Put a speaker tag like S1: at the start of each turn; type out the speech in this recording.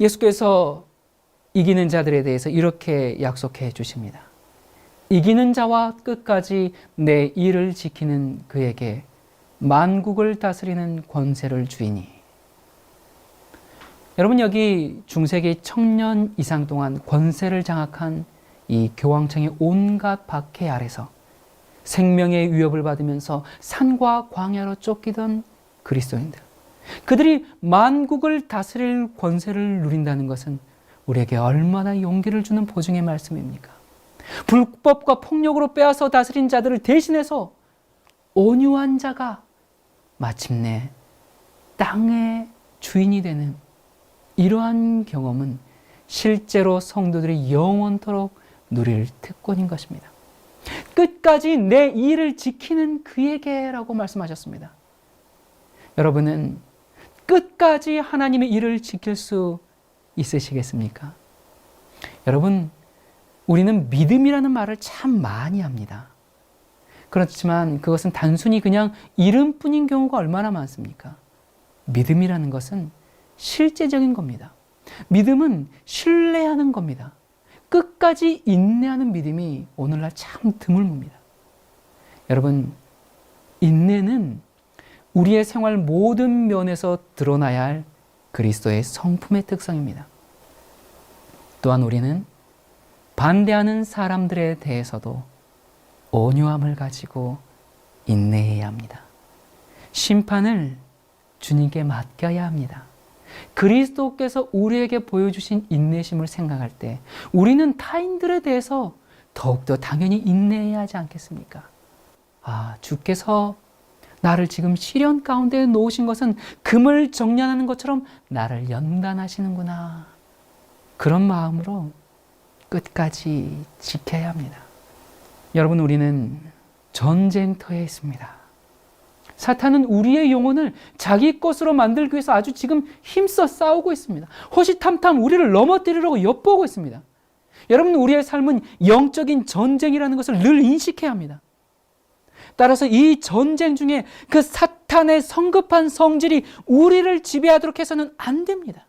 S1: 예수께서 이기는 자들에 대해서 이렇게 약속해 주십니다. 이기는 자와 끝까지 내 일을 지키는 그에게 만국을 다스리는 권세를 주이니. 여러분 여기 중세기 청년 이상 동안 권세를 장악한 이 교황청의 온갖 박해 아래서 생명의 위협을 받으면서 산과 광야로 쫓기던 그리스도인들. 그들이 만국을 다스릴 권세를 누린다는 것은 우리에게 얼마나 용기를 주는 보증의 말씀입니까? 불법과 폭력으로 빼앗아 다스린 자들을 대신해서 온유한 자가 마침내 땅의 주인이 되는 이러한 경험은 실제로 성도들이 영원토록 누릴 특권인 것입니다. 끝까지 내 일을 지키는 그에게라고 말씀하셨습니다. 여러분은 끝까지 하나님의 일을 지킬 수 있으시겠습니까? 여러분, 우리는 믿음이라는 말을 참 많이 합니다. 그렇지만 그것은 단순히 그냥 이름뿐인 경우가 얼마나 많습니까? 믿음이라는 것은 실제적인 겁니다. 믿음은 신뢰하는 겁니다. 끝까지 인내하는 믿음이 오늘날 참 드물습니다. 여러분, 인내는 우리의 생활 모든 면에서 드러나야 할 그리스도의 성품의 특성입니다. 또한 우리는 반대하는 사람들에 대해서도 온유함을 가지고 인내해야 합니다. 심판을 주님께 맡겨야 합니다. 그리스도께서 우리에게 보여주신 인내심을 생각할 때 우리는 타인들에 대해서 더욱더 당연히 인내해야 하지 않겠습니까? 아, 주께서 나를 지금 시련 가운데 놓으신 것은 금을 정련하는 것처럼 나를 연단하시는구나. 그런 마음으로 끝까지 지켜야 합니다. 여러분, 우리는 전쟁터에 있습니다. 사탄은 우리의 영혼을 자기 것으로 만들기 위해서 아주 지금 힘써 싸우고 있습니다. 호시탐탐 우리를 넘어뜨리려고 엿보고 있습니다. 여러분, 우리의 삶은 영적인 전쟁이라는 것을 늘 인식해야 합니다. 따라서 이 전쟁 중에 그 사탄의 성급한 성질이 우리를 지배하도록 해서는 안 됩니다.